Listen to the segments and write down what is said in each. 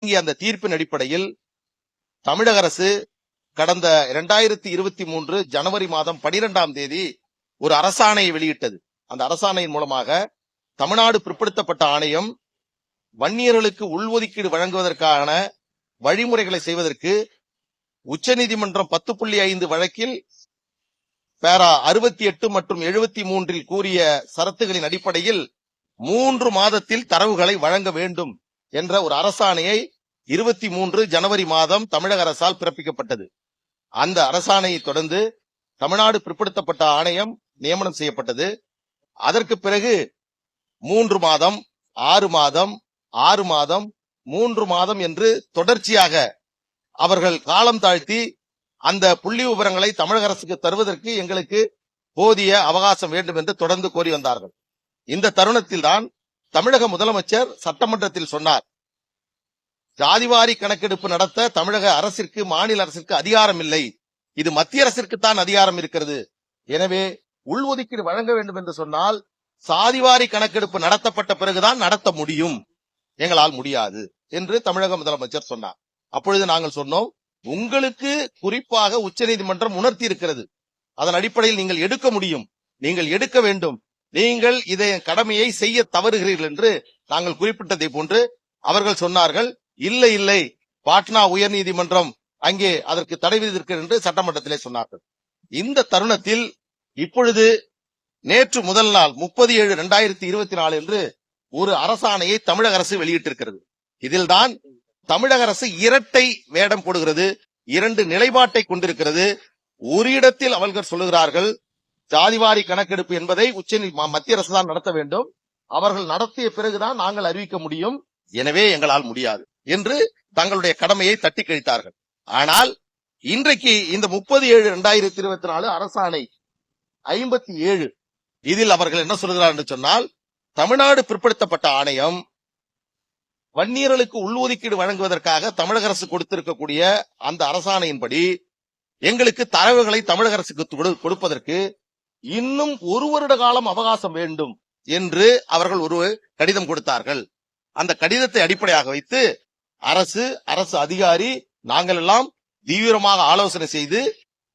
வழங்கிய அந்த தீர்ப்பின் அடிப்படையில் தமிழக அரசு கடந்த இரண்டாயிரத்தி இருபத்தி மூன்று ஜனவரி மாதம் பனிரெண்டாம் தேதி ஒரு அரசாணையை வெளியிட்டது. அந்த அரசாணையின் மூலமாக தமிழ்நாடு பிற்படுத்தப்பட்ட ஆணையம் வன்னியர்களுக்கு உள்ஒதுக்கீடு வழங்குவதற்கான வழிமுறைகளை செய்வதற்கு உச்சநீதிமன்றம் பத்து புள்ளி ஐந்து வழக்கில் பேரா அறுபத்தி எட்டு மற்றும் எழுபத்தி மூன்றில் கூறிய சரத்துகளின் அடிப்படையில் மூன்று மாதத்தில் தரவுகளை வழங்க வேண்டும். என்ற ஒரு அரசாணையை இருபத்தி மூன்று ஜனவரி மாதம் தமிழக அரசால் பிறப்பிக்கப்பட்டது. அந்த அரசாணையை தொடர்ந்து தமிழ்நாடு பிற்படுத்தப்பட்ட ஆணையம் நியமனம் செய்யப்பட்டது. அதற்கு பிறகு மூன்று மாதம் ஆறு மாதம் ஆறு மாதம் மூன்று மாதம் என்று தொடர்ச்சியாக அவர்கள் காலம் தாழ்த்தி அந்த புள்ளி விவரங்களை தமிழக அரசுக்கு தருவதற்கு எங்களுக்கு போதிய அவகாசம் வேண்டும் என்று தொடர்ந்து கோரி வந்தார்கள். இந்த தருணத்தில் தான் தமிழக முதலமைச்சர் சட்டமன்றத்தில் சொன்னார். ஜாதிவாரி கணக்கெடுப்பு நடத்த தமிழக அரசிற்கு மாநில அரசிற்கு அதிகாரம் இல்லை. இது மத்திய அரசிற்கு தான் அதிகாரம் இருக்கிறது. எனவே உள்ஒதுக்கீடு வழங்க வேண்டும் என்று சொன்னால் சாதிவாரி கணக்கெடுப்பு நடத்தப்பட்ட பிறகுதான் நடத்த முடியும். எங்களால் முடியாது என்று தமிழக முதலமைச்சர் சொன்னார். அப்பொழுது நாங்கள் சொன்னோம் உங்களுக்கு குறிப்பாக உச்சநீதிமன்றம் உணர்த்தி இருக்கிறது அதன் அடிப்படையில் நீங்கள் எடுக்க முடியும். நீங்கள் எடுக்க வேண்டும். நீங்கள் இதை கடமையை செய்ய தவறுகிறீர்கள் என்று நாங்கள் குறிப்பிட்டதை போன்று அவர்கள் சொன்னார்கள் இல்லை இல்லை பாட்னா உயர்நீதிமன்றம் அங்கே அதற்கு தடை விதித்திருக்கிறது என்று சட்டமன்றத்திலே சொன்னார்கள். இந்த தருணத்தில் இப்பொழுது நேற்று முதல் நாள் முப்பது ஏழு இரண்டாயிரத்தி இருபத்தி நாலு என்று ஒரு அரசாணையை தமிழக அரசு வெளியிட்டிருக்கிறது. இதில்தான் தமிழக அரசு இரட்டை வேடம் போடுகிறது இரண்டு நிலைப்பாட்டை கொண்டிருக்கிறது. ஒரு இடத்தில் அவர்கள் சொல்லுகிறார்கள் ஜாதிவாரி கணக்கெடுப்பு என்பதை உச்ச மத்திய அரசு தான் நடத்த வேண்டும். அவர்கள் நடத்திய பிறகுதான் நாங்கள் அறிவிக்க முடியும். எனவே எங்களால் முடியாது என்று தங்களுடைய கடமையை தட்டி கழித்தார்கள். ஆனால் இன்றைக்கு இந்த முப்பது ஏழு இரண்டாயிரத்தி இருபத்தி நாலு அரசாணை ஐம்பத்தி ஏழு இதில் அவர்கள் என்ன சொல்கிறார் என்று சொன்னால் தமிழ்நாடு பிற்படுத்தப்பட்ட ஆணையம் வன்னியர்களுக்கு உள்ஒதுக்கீடு வழங்குவதற்காக தமிழக அரசு கொடுத்திருக்கக்கூடிய அந்த அரசாணையின்படி எங்களுக்கு தரவுகளை தமிழக அரசுக்கு கொடு- கொடுப்பதற்கு இன்னும் ஒரு வருட காலம் அவகாசம் வேண்டும் என்று அவர்கள் ஒரு கடிதம் கொடுத்தார்கள். அந்த கடிதத்தை அடிப்படையாக வைத்து அரசு அரசு அதிகாரி நாங்கள் எல்லாம் தீவிரமாக ஆலோசனை செய்து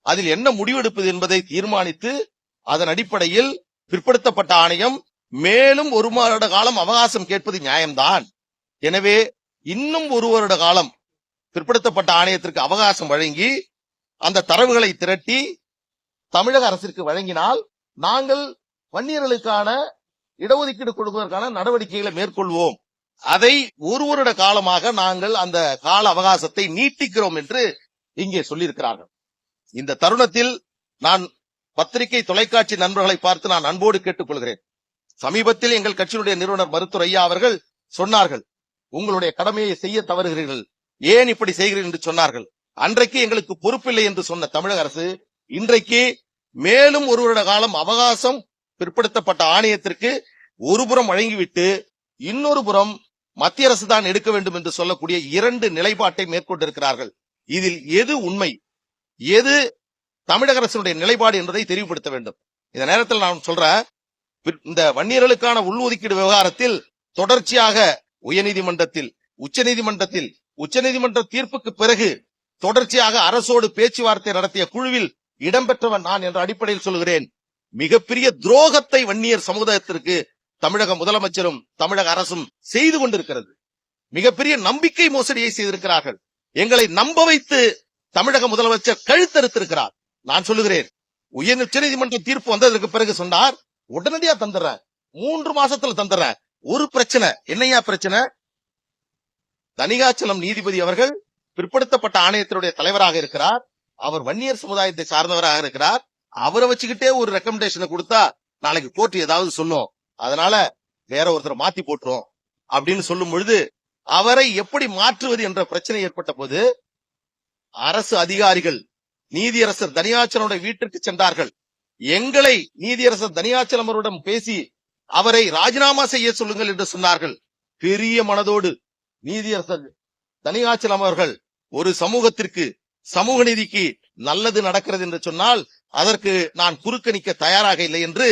அதில் என்ன முடிவெடுப்பது என்பதை தீர்மானித்து அதன் அடிப்படையில் பிற்படுத்தப்பட்ட ஆணையம் மேலும் ஒரு வருட காலம் அவகாசம் கேட்பது நியாயம்தான். எனவே இன்னும் ஒரு வருட காலம் பிற்படுத்தப்பட்ட ஆணையத்திற்கு அவகாசம் வழங்கி அந்த தரவுகளை திரட்டி தமிழக அரசிற்கு வழங்கினால் நாங்கள் வன்னியர்களுக்கான இடஒதுக்கீடு கொடுப்பதற்கான நடவடிக்கைகளை மேற்கொள்வோம். அதை ஒரு வருட காலமாக நாங்கள் அந்த கால அவகாசத்தை நீட்டிக்கிறோம் என்று இங்கே சொல்லியிருக்கிறார்கள். இந்த தருணத்தில் நான் பத்திரிகை தொலைக்காட்சி நண்பர்களை பார்த்து நான் அன்போடு கேட்டுக்கொள்கிறேன். சமீபத்தில் எங்கள் கட்சியினுடைய நிறுவனர் மருத்துவர் ஐயா அவர்கள் சொன்னார்கள் உங்களுடைய கடமையை செய்ய தவறுகிறீர்கள். ஏன் இப்படி செய்கிறீர்கள்? என்று சொன்னார்கள். அன்றைக்கு எங்களுக்கு பொறுப்பில்லை என்று சொன்ன தமிழக அரசு இன்றைக்கு மேலும் ஒரு வருட காலம் அவகாசம் பிற்படுத்தப்பட்ட ஆணையத்திற்கு ஒரு புறம் வழங்கிவிட்டு இன்னொரு புறம் மத்திய அரசு தான் எடுக்க வேண்டும் என்று சொல்லக்கூடிய இரண்டு நிலைப்பாட்டை மேற்கொண்டிருக்கிறார்கள். இதில் எது உண்மை? எது தமிழக அரசினுடைய நிலைப்பாடு என்பதை தெரிவுபடுத்த வேண்டும். இந்த நேரத்தில் நான் சொல்றேன் பிற்- இந்த வன்னியர்களுக்கான உள்ஒதுக்கீடு விவகாரத்தில் தொடர்ச்சியாக உயர்நீதிமன்றத்தில் உச்சநீதிமன்றத்தில் உச்சநீதிமன்ற தீர்ப்புக்கு பிறகு தொடர்ச்சியாக அரசோடு பேச்சுவார்த்தை நடத்திய குழுவில் இடம்பெற்றவன் நான் என்ற அடிப்படையில் சொல்கிறேன் மிகப்பெரிய துரோகத்தை வன்னியர் சமுதாயத்திற்கு தமிழக முதலமைச்சரும் தமிழக அரசும் செய்து கொண்டிருக்கிறது. மிகப்பெரிய நம்பிக்கை மோசடியை செய்திருக்கிறார்கள். எங்களை நம்ப வைத்து தமிழக முதலமைச்சர் கழுத்தறுத்திருக்கிறார். நான் சொல்லுகிறேன் உயர் உச்சநீதிமன்ற தீர்ப்பு வந்ததற்கு பிறகு சொன்னார் உடனடியா தந்துடுறேன். மூன்று மாசத்துல தந்துடுறேன். ஒரு பிரச்சனை. என்னையா பிரச்சனை? தனிகாச்சலம் நீதிபதி அவர்கள் பிற்படுத்தப்பட்ட ஆணையத்தினுடைய தலைவராக இருக்கிறார். அவர் வன்னியர் சமுதாயத்தை சார்ந்தவராக இருக்கிறார். அவரை வச்சுக்கிட்டே ஒரு ரெக்கமெண்டேஷனை கொடுத்தா நாளைக்கு கோர்ட் ஏதாவது சொல்லும். அதனால வேற ஒருத்தரை மாத்தி போட்டுரும் அப்படின்னு சொல்லும் பொழுது அவரை எப்படி மாற்றுவது என்ற பிரச்சனை ஏற்பட்ட போது அரசு அதிகாரிகள் நீதியரசர் தனியாச்சலனுடைய வீட்டிற்கு சென்றார்கள். எங்களை நீதியரசர் தனியாச்சலம் அவரிடம் பேசி அவரை ராஜினாமா செய்ய சொல்லுங்கள் என்று சொன்னார்கள். பெரிய மனதோடு நீதியரசர் தனியாச்சலம் அவர்கள் ஒரு சமூகத்திற்கு சமூக நீதிக்கு நல்லது நடக்கிறது என்று சொன்னால் அதற்கு நான் குறுக்கணிக்க தயாராக இல்லை என்று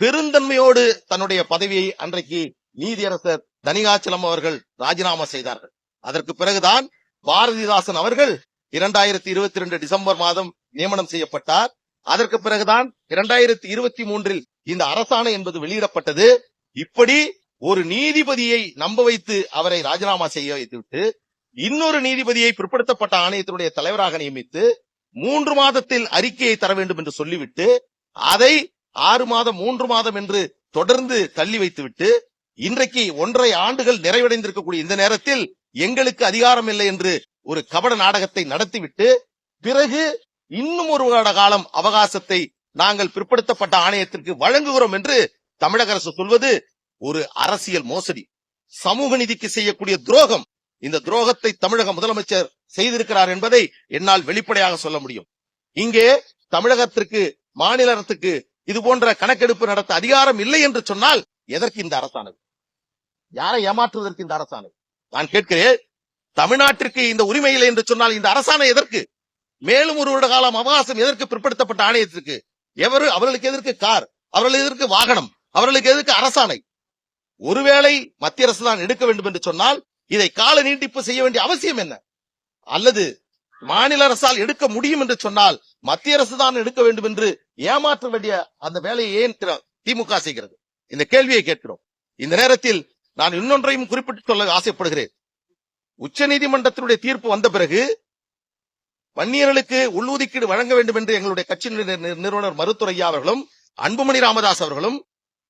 பெருந்தன்மையோடு தன்னுடைய பதவியை அன்றைக்கு நீதியரசர் தனிகாச்சலம் அவர்கள் ராஜினாமா செய்தார்கள். அதற்கு பிறகுதான் பாரதிதாசன் அவர்கள் இரண்டாயிரத்தி இருபத்தி ரெண்டு டிசம்பர் மாதம் நியமனம் செய்யப்பட்டார். அதற்கு பிறகுதான் இரண்டாயிரத்தி இருபத்தி மூன்றில் இந்த அரசாணை என்பது வெளியிடப்பட்டது. இப்படி ஒரு நீதிபதியை நம்ப வைத்து அவரை ராஜினாமா செய்ய வைத்துவிட்டு இன்னொரு நீதிபதியை பிற்படுத்தப்பட்ட ஆணையத்தினுடைய தலைவராக நியமித்து மூன்று மாதத்தில் அறிக்கையை தர வேண்டும் என்று சொல்லிவிட்டு அதை ஆறு மாதம் மூன்று மாதம் என்று தொடர்ந்து தள்ளி வைத்துவிட்டு இன்றைக்கு ஒன்றரை ஆண்டுகள் நிறைவடைந்திருக்கக்கூடிய இந்த நேரத்தில் எங்களுக்கு அதிகாரம் இல்லை என்று ஒரு கபட நாடகத்தை நடத்திவிட்டு பிறகு இன்னும் ஒரு வருட காலம் அவகாசத்தை நாங்கள் பிற்படுத்தப்பட்ட ஆணையத்திற்கு வழங்குகிறோம் என்று தமிழக அரசு சொல்வது ஒரு அரசியல் மோசடி. சமூக நிதிக்கு செய்யக்கூடிய துரோகம். இந்த துரோகத்தை தமிழக முதலமைச்சர் செய்திருக்கிறார் என்பதை என்னால் வெளிப்படையாக சொல்ல முடியும். இங்கே தமிழகத்திற்கு மாநில அரசுக்கு இது போன்ற கணக்கெடுப்பு நடத்த அதிகாரம் இல்லை என்று சொன்னால் எதற்கு இந்த அரசாணை யாரை ஏமாற்றுவதற்கு இந்த அரசானது? நான் கேட்கிறேன் தமிழ்நாட்டிற்கு இந்த உரிமை இல்லை என்று சொன்னால் இந்த அரசாணை எதற்கு? மேலும் ஒரு வருட காலம் அவகாசம் எதற்கு பிற்படுத்தப்பட்ட ஆணையத்திற்கு? எவரு? அவர்களுக்கு எதற்கு கார்? அவர்களுக்கு எதற்கு வாகனம்? அவர்களுக்கு எதற்கு அரசாணை? ஒருவேளை மத்திய அரசு தான் எடுக்க வேண்டும் என்று சொன்னால் இதை கால நீட்டிப்பு செய்ய வேண்டிய அவசியம் என்ன? அல்லது மாநில அரசால் எடுக்க முடியும் என்று சொன்னால் மத்திய அரசு தான் எடுக்க வேண்டும் என்று ஏமாற்ற வேண்டிய அந்த வேலையை ஏன் திமுக செய்கிறது? இந்த கேள்வியை கேட்கிறோம். இந்த நேரத்தில் நான் இன்னொன்றையும் குறிப்பிட்டு சொல்ல ஆசைப்படுகிறேன். உச்ச நீதிமன்றத்தினுடைய தீர்ப்பு வந்த பிறகு வன்னியர்களுக்கு உள்ஒதுக்கீடு வழங்க வேண்டும் என்று எங்களுடைய கட்சி நிறுவனர் மருத்துவரையா அவர்களும் அன்புமணி ராமதாஸ் அவர்களும்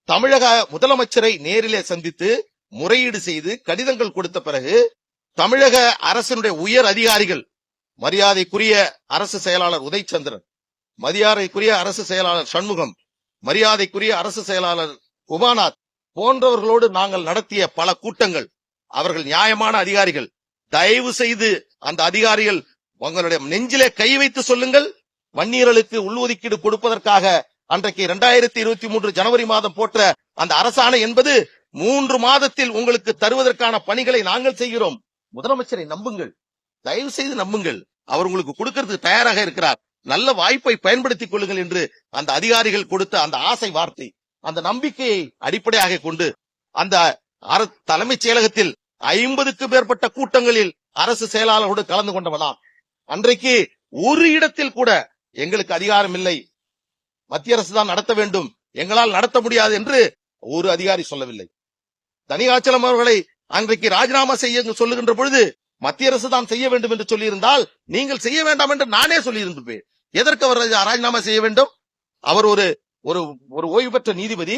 தமிழக முதலமைச்சரை நேரிலே சந்தித்து முறையீடு செய்து கடிதங்கள் கொடுத்த பிறகு தமிழக அரசினுடைய உயர் அதிகாரிகள் மரியாதைக்குரிய அரசு செயலாளர் உதயச்சந்திரன் மரியாதைக்குரிய அரசு செயலாளர் சண்முகம் மரியாதைக்குரிய அரசு செயலாளர் உபாநாத் போன்றவர்களோடு நாங்கள் நடத்திய பல கூட்டங்கள். அவர்கள் நியாயமான அதிகாரிகள். தயவு செய்து அந்த அதிகாரிகள் உங்களுடைய நெஞ்சிலே கை வைத்து சொல்லுங்கள். வன்னீரலுக்கு உள்ஒதுக்கீடு கொடுப்பதற்காக அன்றைக்கு இரண்டாயிரத்தி இருபத்தி மூன்று ஜனவரி மாதம் போட்ட அந்த அரசாணை என்பது மூன்று மாதத்தில் உங்களுக்கு தருவதற்கான பணிகளை நாங்கள் செய்கிறோம். முதலமைச்சரை நம்புங்கள். தயவு செய்து நம்புங்கள். அவர் உங்களுக்கு கொடுக்கறதுக்கு தயாராக இருக்கிறார். நல்ல வாய்ப்பை பயன்படுத்திக் கொள்ளுங்கள் என்று அந்த அதிகாரிகள் கொடுத்த அந்த ஆசை வார்த்தை அந்த நம்பிக்கையை அடிப்படையாக கொண்டு அந்த தலைமைச் செயலகத்தில் ஐம்பதுக்கு மேற்பட்ட கூட்டங்களில் அரசு செயலாளரோடு கலந்து கொண்டவனா அன்றைக்கு ஒரு இடத்தில் கூட எங்களுக்கு அதிகாரம் இல்லை. மத்திய அரசு தான் நடத்த வேண்டும். எங்களால் நடத்த முடியாது என்று ஒரு அதிகாரி சொல்லவில்லை. தனியாச்சலம் அவர்களை அன்றைக்கு ராஜினாமா செய்ய சொல்லுகின்ற பொழுது மத்திய அரசு தான் செய்ய வேண்டும் என்று சொல்லியிருந்தால் நீங்கள் செய்ய வேண்டாம் என்று நானே சொல்லியிருந்திருப்பேன். எதற்கு அவர் ராஜினாமா செய்ய வேண்டும்? அவர் ஒரு ஒரு ஒரு ஓய்வு பெற்ற நீதிபதி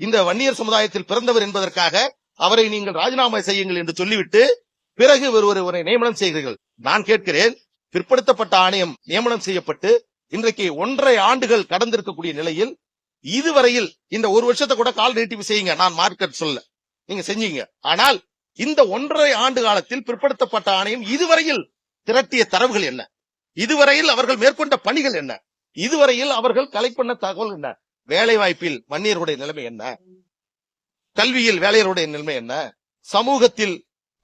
இந்த வன்னியர் சமுதாயத்தில் பிறந்தவர் என்பதற்காக அவரை நீங்கள் ராஜினாமா செய்யுங்கள் என்று சொல்லிவிட்டு பிறகு ஒரு ஒருவரை நியமனம் செய்கிறீர்கள். நான் கேட்கிறேன் பிற்படுத்தப்பட்ட ஆணையம் நியமனம் செய்யப்பட்டு இன்றைக்கு ஒன்றரை ஆண்டுகள் கடந்திருக்கக்கூடிய நிலையில் இதுவரையில் இந்த ஒரு வருஷத்தை கூட கால் நீட்டிப்பு செய்யுங்க. நான் மார்க்கெட் சொல்ல. நீங்க செஞ்சீங்க. ஆனால் இந்த ஒன்றரை ஆண்டு காலத்தில் பிற்படுத்தப்பட்ட ஆணையம் இதுவரையில் திரட்டிய தரவுகள் என்ன? இதுவரையில் அவர்கள் மேற்கொண்ட பணிகள் என்ன? இதுவரையில் அவர்கள் கலை பண்ண தகவல் என்ன? வேலை வாய்ப்பில் வன்னியருடைய நிலைமை என்ன? கல்வியில் வேலையருடைய நிலைமை என்ன? சமூகத்தில்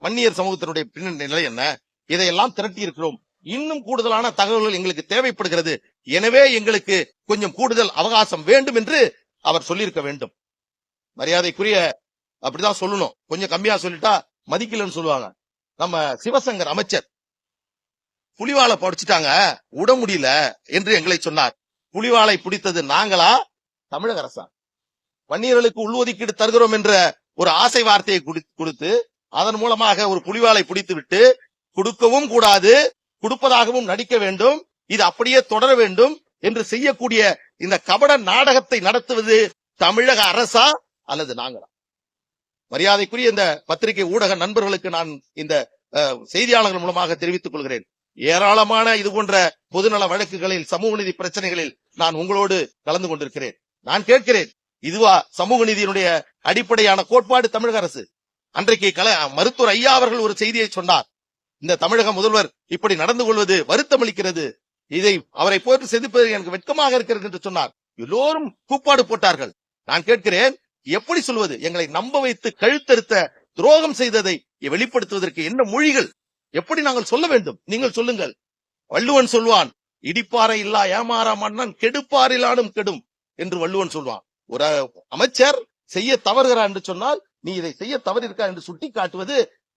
வன்னியர் சமூகத்தினுடைய பின்னணி நிலை என்ன? இதையெல்லாம் திரட்டி இருக்கிறோம். இன்னும் கூடுதலான தகவல்கள் எங்களுக்கு தேவைப்படுகிறது. எனவே எங்களுக்கு கொஞ்சம் கூடுதல் அவகாசம் வேண்டும் என்று அவர் சொல்லியிருக்க வேண்டும். மரியாதைக்குரிய அப்படிதான் சொல்லணும். கொஞ்சம் கம்மியா சொல்லிட்டா மதிக்கலன்னு சொல்லுவாங்க. நம்ம சிவசங்கர் அமைச்சர் புலிவாலை படிச்சுட்டாங்க. உட முடியல என்று எங்களை சொன்னார். புலிவாலை பிடித்தது நாங்களா? தமிழக அரசா வன்னியர்களுக்கு உள்ஒதுக்கீடு தருகிறோம் என்ற ஒரு ஆசை வார்த்தையை கொடுத்து அதன் மூலமாக ஒரு புலிவாலை பிடித்து விட்டு கொடுக்கவும் கூடாது கொடுப்பதாகவும் நடிக்க வேண்டும் இது அப்படியே தொடர வேண்டும் என்று செய்யக்கூடிய இந்த கபட நாடகத்தை நடத்துவது தமிழக அரசா அல்லது நாங்களா? மரியாதைக்குரிய இந்த பத்திரிகை ஊடக நண்பர்களுக்கு நான் இந்த செய்தியாளர்கள் மூலமாக தெரிவித்துக் கொள்கிறேன். ஏராளமான இது போன்ற பொதுநல வழக்குகளில் சமூக நீதி பிரச்சனைகளில் நான் உங்களோடு கலந்து கொண்டிருக்கிறேன். நான் கேட்கிறேன் இதுவா சமூக நீதியினுடைய அடிப்படையான கோட்பாடு தமிழக அரசு? அன்றைக்கு கல மருத்துவர் ஐயா அவர்கள் ஒரு செய்தியை சொன்னார். இந்த தமிழக முதல்வர் இப்படி நடந்து கொள்வது வருத்தமளிக்கிறது. இதை அவரை போட்டு செதுப்பது எனக்கு வெட்கமாக இருக்கிறது என்று சொன்னார். எல்லோரும் கூப்பாடு போட்டார்கள். நான் கேட்கிறேன் எப்படி சொல்வது? எங்களை நம்ப வைத்து கழுத்தறுத்த துரோகம் செய்ததை வெளிப்படுத்துவதற்கு என்ன மொழிகள்? எப்படி நாங்கள் சொல்ல வேண்டும்? நீங்கள் சொல்லுங்கள். வள்ளுவன் சொல்வான் இடிப்பாறை இல்லா ஏமாறா மன்னன் கெடுப்பாரிலானும் கெடும் என்று வள்ளுவன் சொல்வான். ஒரு அமைச்சர் செய்ய தவறுகிறார் என்று சொன்னால் நீ இதை செய்ய தவறிருக்கா? என்று சுட்டி காட்டுவது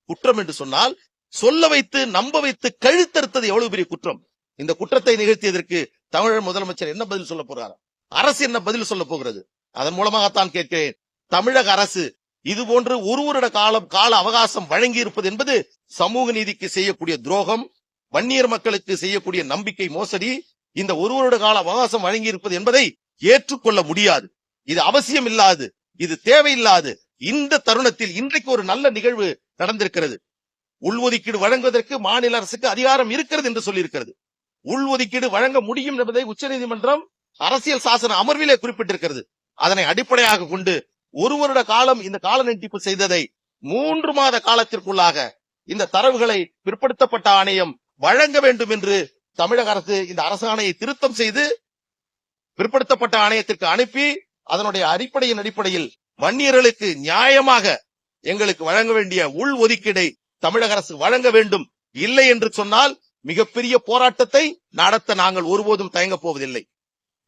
குற்றம் என்று சொன்னால் சொல்ல வைத்து நம்ப வைத்து கழுத்தறுத்தது எவ்வளவு பெரிய குற்றம்? இந்த குற்றத்தை நிகழ்த்தியதற்கு தமிழக முதலமைச்சர் என்ன பதில் சொல்ல போறார்? அரசு என்ன பதில் சொல்ல போகிறது? அதன் மூலமாகத்தான் கேட்கிறேன். தமிழக அரசு இது போன்று ஒரு வருட காலம் கால அவகாசம் வழங்கி இருப்பது என்பது சமூக நீதிக்கு செய்யக்கூடிய துரோகம் வன்னியர் மக்களுக்கு செய்யக்கூடிய நம்பிக்கை மோசடி இந்த ஒரு வருட கால அவகாசம் வழங்கி இருப்பது என்பதை ஏற்றுக்கொள்ள முடியாது. இது அவசியம் இல்லாது இது தேவையில்லாது. இந்த தருணத்தில் இன்றைக்கு ஒரு நல்ல நிகழ்வு நடந்திருக்கிறது. உள்ஒதுக்கீடு வழங்குவதற்கு மாநில அரசுக்கு அதிகாரம் இருக்கிறது என்று சொல்லியிருக்கிறது. உள்ஒதுக்கீடு வழங்க முடியும் என்பதை உச்சநீதிமன்றம் அரசியல் சாசன அமர்விலே குறிப்பிட்டிருக்கிறது. அதனை அடிப்படையாக கொண்டு ஒரு வருட காலம் இந்த கால நீட்டிப்பு செய்ததை மூன்று மாத காலத்திற்குள்ளாக இந்த தரவுகளை பிற்படுத்தப்பட்ட ஆணையம் வழங்க வேண்டும் என்று தமிழக அரசு இந்த அரசாணையை திருத்தம் செய்து பிற்படுத்தப்பட்ட ஆணையத்திற்கு அனுப்பி அதனுடைய அடிப்படையின் அடிப்படையில் வன்னியர்களுக்கு நியாயமாக எங்களுக்கு வழங்க வேண்டிய உள் ஒதுக்கீடை தமிழக அரசு வழங்க வேண்டும் இல்லை என்று சொன்னால் மிகப்பெரிய போராட்டத்தை நடத்த நாங்கள் ஒருபோதும் தயங்கப் போவதில்லை.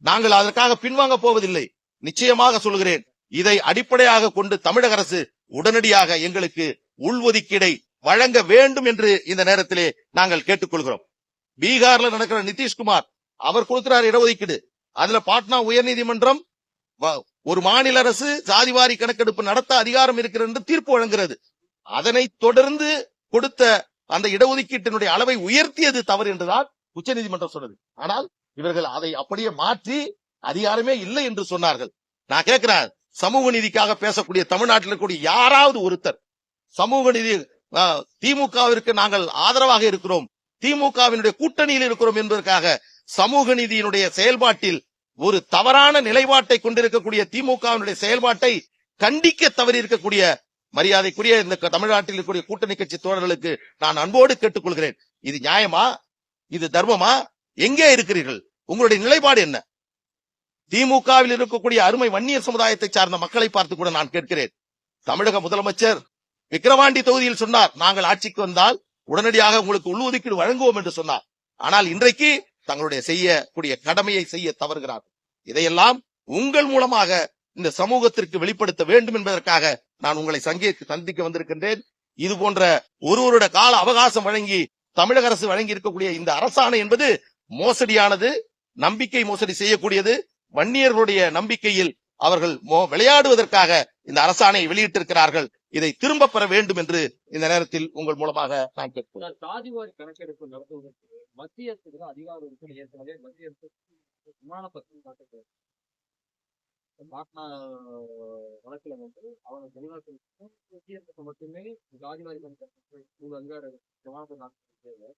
நாங்கள் அதற்காக பின்வாங்க போவதில்லை. நிச்சயமாக சொல்கிறேன் இதை அடிப்படையாக கொண்டு தமிழக அரசு உடனடியாக எங்களுக்கு உள்ஒதுக்கீடை வழங்க வேண்டும் என்று இந்த நேரத்திலே நாங்கள் கேட்டுக்கொள்கிறோம். பீகார்ல நடக்கிற நிதிஷ்குமார் அவர் கொடுக்கிறார் இடஒதுக்கீடு. அதுல பாட்னா உயர்நீதிமன்றம் வ- ஒரு மாநில அரசு சாதிவாரி கணக்கெடுப்பு நடத்த அதிகாரம் இருக்கிறது என்று தீர்ப்பு வழங்குகிறது. அதனை தொடர்ந்து கொடுத்த அந்த இடஒதுக்கீட்டினுடைய அளவை உயர்த்தியது தவறு என்றுதான் உச்சநீதிமன்றம் சொன்னது. ஆனால் இவர்கள் அதை அப்படியே மாற்றி அதிகாரமே இல்லை என்று சொன்னார்கள். நான் கேட்கிறேன் சமூக நீதிக்காக பேசக்கூடிய தமிழ்நாட்டில் இருக்கக்கூடிய யாராவது ஒருத்தர் சமூக நீதி திமுகவிற்கு நாங்கள் ஆதரவாக இருக்கிறோம் திமுகவினுடைய கூட்டணியில் இருக்கிறோம் என்பதற்காக சமூக நீதியினுடைய செயல்பாட்டில் ஒரு தவறான நிலைப்பாட்டை கொண்டிருக்கக்கூடிய திமுகவினுடைய செயல்பாட்டை கண்டிக்க தவறி இருக்கக்கூடிய மரியாதைக்குரிய இந்த தமிழ்நாட்டில் இருக்கக்கூடிய கூட்டணி கட்சி தோழர்களுக்கு நான் அன்போடு கேட்டுக்கொள்கிறேன். இது நியாயமா? இது தர்மமா? எங்கே இருக்கிறீர்கள்? உங்களுடைய நிலைப்பாடு என்ன? திமுகவில் இருக்கக்கூடிய அருமை வன்னியர் சமுதாயத்தை சார்ந்த மக்களை பார்த்து கூட நான் கேட்கிறேன். தமிழக முதலமைச்சர் விக்கிரவாண்டி தொகுதியில் சொன்னார் நாங்கள் ஆட்சிக்கு வந்தால் உடனடியாக உங்களுக்கு உள்ஒதுக்கீடு வழங்குவோம் என்று சொன்னார். ஆனால் இன்றைக்கு தங்களுடைய செய்யக்கூடிய கடமையை செய்ய தவறுகிறார். இதையெல்லாம் உங்கள் மூலமாக இந்த சமூகத்திற்கு வெளிப்படுத்த வேண்டும் என்பதற்காக நான் உங்களை சங்கே சந்திக்க வந்திருக்கின்றேன். இது போன்ற ஒரு வருட கால அவகாசம் வழங்கி தமிழக அரசு வழங்கி இருக்கக்கூடிய இந்த அரசாணை என்பது மோசடியானது நம்பிக்கை மோசடி செய்யக்கூடியது. வன்னியர்களுடைய நம்பிக்கையில் அவர்கள் மோ- விளையாடுவதற்காக இந்த அரசாணையை வெளியிட்டிருக்கிறார்கள். இதை திரும்ப பெற வேண்டும் என்று இந்த நேரத்தில் உங்கள் மூலமாக நான் கேட்கிறேன். சாதிவாரி கணக்கெடுப்பு நடத்துவதற்கு மத்திய அரசுக்கு தான் அதிகாரம் இருக்கு ஏற்கனவே மத்திய அரசு விமானப்பத்திரம் காட்டுகிறது பாட்னா வழக்கில் வந்து அவங்க தெளிவா மத்திய அரசுக்கு மட்டுமே சாதிவாரி கணக்கெடுப்பு நூறு அதிகாரம் விமானப்பத்திரம்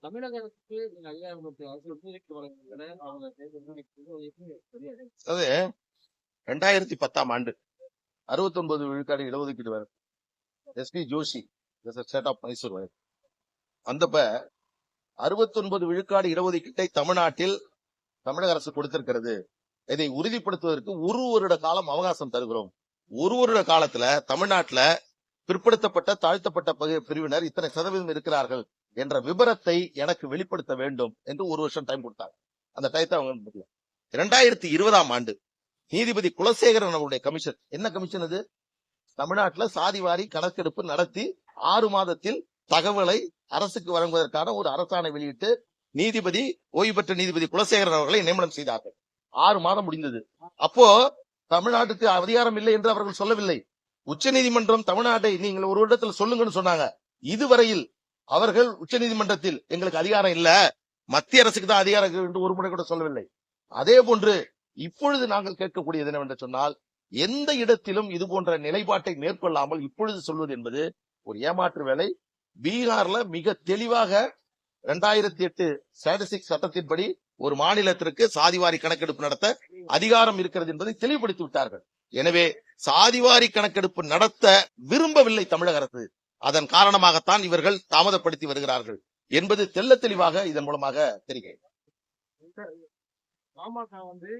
நடத்துறது நீங்க அதிகாரம் கொடுத்து அரசு ஒத்துழைப்பு வழங்குகிற அது ரெண்டாயிரத்தி பத்தாம் ஆண்டு 69 விழுக்காடு இடஒதுக்கீடு வரும் SP Joshi state of Mysore வரை. வந்தப்ப 69 விழுக்காடு இடஒதுக்கீட்டை தமிழ்நாட்டில் தமிழக அரசு கொடுத்திருக்கிறது. இதை உறுதிப்படுத்துவதற்கு ஒரு வருட காலம் அவகாசம் தருகிறோம். ஒரு வருட காலத்துல தமிழ்நாட்டுல பிற்படுத்தப்பட்ட தாழ்த்தப்பட்ட பகு- பிரிவினர் இத்தனை சதவீதம் இருக்கிறார்கள். என்ற விபரத்தை எனக்கு வெளிப்படுத்த வேண்டும் என்று ஒரு வருஷம் டைம் கொடுத்தாங்க. அந்த டயத்தை அவங்க முடியல இரண்டாயிரத்தி இருபதாம் ஆண்டு நீதிபதி குலசேகரன் அவருடைய கமிஷன் என்ன கமிஷன் அது? தமிழ்நாட்டுல சாதிவாரி கணக்கெடுப்பு நடத்தி ஆறு மாதத்தில் தகவலை அரசுக்கு வழங்குவதற்கான ஒரு அரசாணை வெளியிட்டு நீதிபதி ஓய்வு பெற்ற நீதிபதி குலசேகரன் அவர்களை நியமனம் செய்தார்கள். ஆறு மாதம் முடிந்தது. அப்போ தமிழ்நாட்டுக்கு அதிகாரம் இல்லை என்று அவர்கள் சொல்லவில்லை. உச்ச நீதிமன்றம் தமிழ்நாட்டை நீங்கள் ஒரு இடத்துல சொல்லுங்கன்னு சொன்னாங்க. இதுவரையில் அவர்கள் உச்சநீதிமன்றத்தில் எங்களுக்கு அதிகாரம் இல்ல. மத்திய அரசுக்கு தான் அதிகாரம் இருக்கு என்று ஒரு முறை கூட சொல்லவில்லை. அதே போன்று இப்பொழுது நாங்கள் கேட்கக்கூடியது என்னவென்று சொன்னால் எந்த இடத்திலும் இது போன்ற நிலைப்பாட்டை மேற்கொள்ளாமல் இப்பொழுது சொல்வது என்பது ஒரு ஏமாற்று வேலை. பீகார்ல மிக தெளிவாக இரண்டாயிரத்தி எட்டு ஸ்டாட்டிஸ்டிக் சட்டத்தின்படி ஒரு மாநிலத்திற்கு சாதிவாரி கணக்கெடுப்பு நடத்த அதிகாரம் இருக்கிறது என்பதை தெளிவுபடுத்தி விட்டார்கள். எனவே சாதிவாரி கணக்கெடுப்பு நடத்த விரும்பவில்லை தமிழக அரசு. அதன் காரணமாகத்தான் இவர்கள் தாமதப்படுத்தி வருகிறார்கள் என்பது தெள்ள தெளிவாக இதன் மூலமாக தெரிகிறது. பாமக வந்து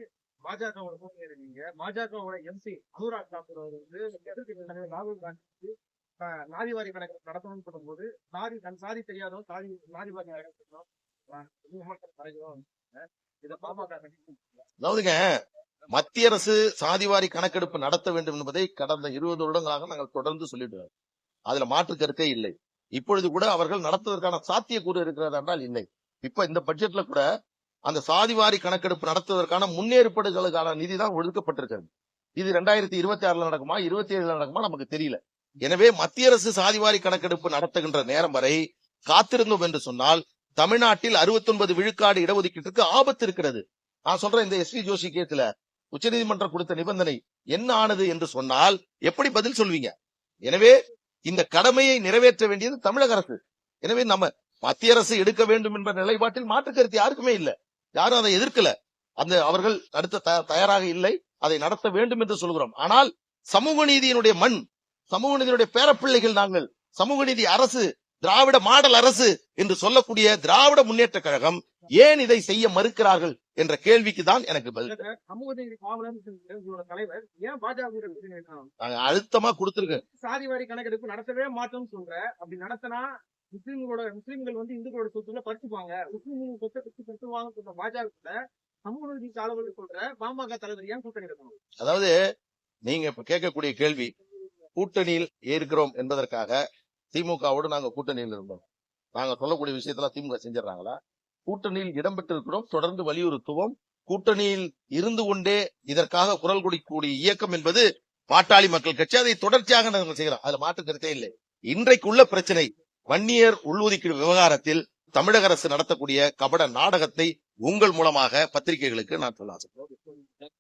பாஜகவோட கூட்டணி இருக்கீங்க பாஜகவோட எம்பி அனுராக் தாக்கூர் அவர் வந்து எதிர்க்கட்சி தலைவர் ராகுல் காந்தி அஹ், நாதிவாரி கணக்கு நடத்தணும்னு சொல்லும்போது நாதி தன் சாதி தெரியாதவன் இதை பாமக கண்டிப்பா அதாவதுங்க மத்திய அரசு சாதிவாரி கணக்கெடுப்பு நடத்த வேண்டும் என்பதை கடந்த இருபது வருடங்களாக நாங்கள் தொடர்ந்து சொல்லிட்டு. அதுல மாற்று கருத்தே இல்லை. இப்பொழுது கூட அவர்கள் நடத்துவதற்கான சாத்தியக்கூறு இருக்கிறதா என்றால் இல்லை. இப்ப இந்த பட்ஜெட்ல கூட அந்த சாதிவாரி கணக்கெடுப்பு நடத்துவதற்கான முன்னேற்பாடுகளுக்கான நிதி தான் ஒழுக்கப்பட்டிருக்கிறது இது ரெண்டாயிரத்தி இருபத்தி ஆறுல நடக்குமா இருபத்தி ஏழுல நடக்குமா நமக்கு தெரியல. எனவே மத்திய அரசு சாதிவாரி கணக்கெடுப்பு நடத்துகின்ற நேரம் வரை காத்திருந்தோம் என்று சொன்னால் தமிழ்நாட்டில் 69 விழுக்காடு இடஒதுக்கீட்டிற்கு ஆபத்து இருக்கிறது. நான் சொல்றேன் இந்த எஸ் வி ஜோஷி கேஸ்ல உச்சநீதிமன்றம் கொடுத்த நிபந்தனை என்ன ஆனது என்று சொன்னால் எப்படி பதில் சொல்வீங்க? எனவே இந்த கடமையை நிறைவேற்ற வேண்டியது தமிழக அரசு. எனவே நம்ம மத்திய அரசு எடுக்க வேண்டும் என்ற நிலைப்பாட்டில் மாற்று கருத்து யாருக்குமே இல்ல. யாரும் அதை எதிர்க்கல. அந்த அவர்கள் நடத்த தயாராக இல்லை. அதை நடத்த வேண்டும் என்று சொல்கிறோம். ஆனால் சமூக நீதியினுடைய மண் சமூக நீதியினுடைய பேரப்பிள்ளைகள் நாங்கள் சமூக நீதி அரசு திராவிட மாடல் அரசு என்று சொல்லக்கூடிய திராவிட முன்னேற்ற கழகம் ஏன் இதை செய்ய மறுக்கிறார்கள் என்ற கேள்விக்கு தான் எனக்கு பதில். அழுத்தமா கொடுத்திருக்கோம். சாதி வாரி கணக்கெடுப்பு நடத்தவே மாட்டோம்னு சொல்ற. அப்படி நடத்தினா முஸ்லிம்களோட முஸ்லிம்கள் வந்து இந்துக்களோட சொத்துல பறிச்சுப்பாங்க. முஸ்லிம்கள் சொத்தை பிரிச்சு பறிச்சுவாங்க சொல்ற பாஜக சமூக நீதி காவலர் சொல்ற பாமக தலைவர் ஏன் கூட்டணி இருக்கணும் அதாவது நீங்க இப்ப கேட்கக்கூடிய கேள்வி கூட்டணியில் இருக்கிறோம் என்பதற்காக திமுகவோடு நாங்கள் கூட்டணியில் இருந்தோம். நாங்க சொல்லக்கூடிய விஷயத்துல திமுக செஞ்சிடறாங்களா? கூட்டணியில் இடம்பெற்றிருக்கிறோம் தொடர்ந்து வலியுறுத்துவோம். கூட்டணியில் இருந்து கொண்டே இதற்காக குரல் கொடுக்கக்கூடிய இயக்கம் என்பது பாட்டாளி மக்கள் கட்சி. அதை தொடர்ச்சியாக நாங்கள் செய்கிறோம் அதுல மாற்று கருத்தே இல்லை. இன்றைக்குள்ள பிரச்சனை வன்னியர் உள்ஒதுக்கீடு விவகாரத்தில் தமிழக அரசு நடத்தக்கூடிய கபட நாடகத்தை உங்கள் மூலமாக பத்திரிகைகளுக்கு நான் சொல்ல ஆசைப்படுறேன்.